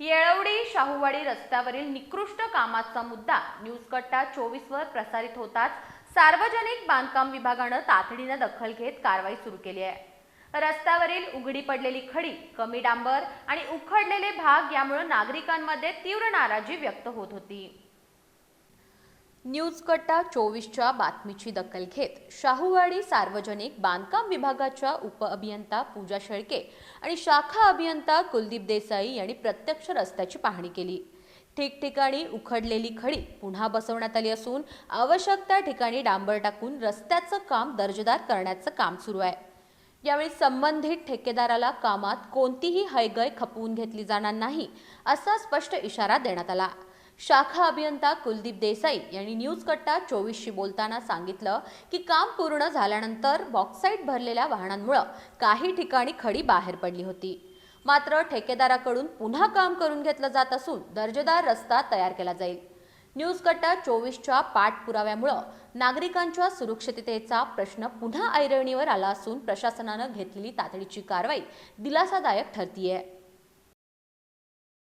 येळवडी शाहूवाडी रस्त्यावरील निकृष्ट कामाचा मुद्दा न्यूज कट्टा चोवीस वर प्रसारित होताच सार्वजनिक बांधकाम विभागानं तातडीनं दखल घेत कारवाई सुरू केली आहे. रस्त्यावरील उघडी पडलेली खडी कमी डांबर आणि उखडलेले भाग यामुळे नागरिकांमध्ये तीव्र नाराजी व्यक्त होत होती. न्यूज कट्टा चोवीसच्या बातमीची दखल घेत शाहूवाडी सार्वजनिक बांधकाम विभागाच्या उपअभियंता पूजा शेळके आणि शाखा अभियंता कुलदीप देसाई यांनी प्रत्यक्ष रस्त्याची पाहणी केली. ठिकठिकाणी उखडलेली खडी पुन्हा बसवण्यात आली असून आवश्यक त्या ठिकाणी डांबर टाकून रस्त्याचं काम दर्जेदार करण्याचं काम सुरू आहे. यावेळी संबंधित ठेकेदाराला कामात कोणतीही हयगय खपवून घेतली जाणार नाही असा स्पष्ट इशारा देण्यात आला. शाखा अभियंता कुलदीप देसाई यांनी न्यूज कट्टा चोवीसशी बोलताना सांगितलं की काम पूर्ण झाल्यानंतर बॉक्साईट भरलेल्या वाहनांमुळं काही ठिकाणी खडी बाहेर पडली होती. मात्र ठेकेदाराकडून पुन्हा काम करून घेतलं जात असून दर्जेदार रस्ता तयार केला जाईल. न्यूज कट्टा चोवीसच्या पाठपुराव्यामुळं नागरिकांच्या सुरक्षिततेचा प्रश्न पुन्हा ऐरणीवर आला असून प्रशासनानं घेतलेली तातडीची कारवाई दिलासादायक ठरतीये.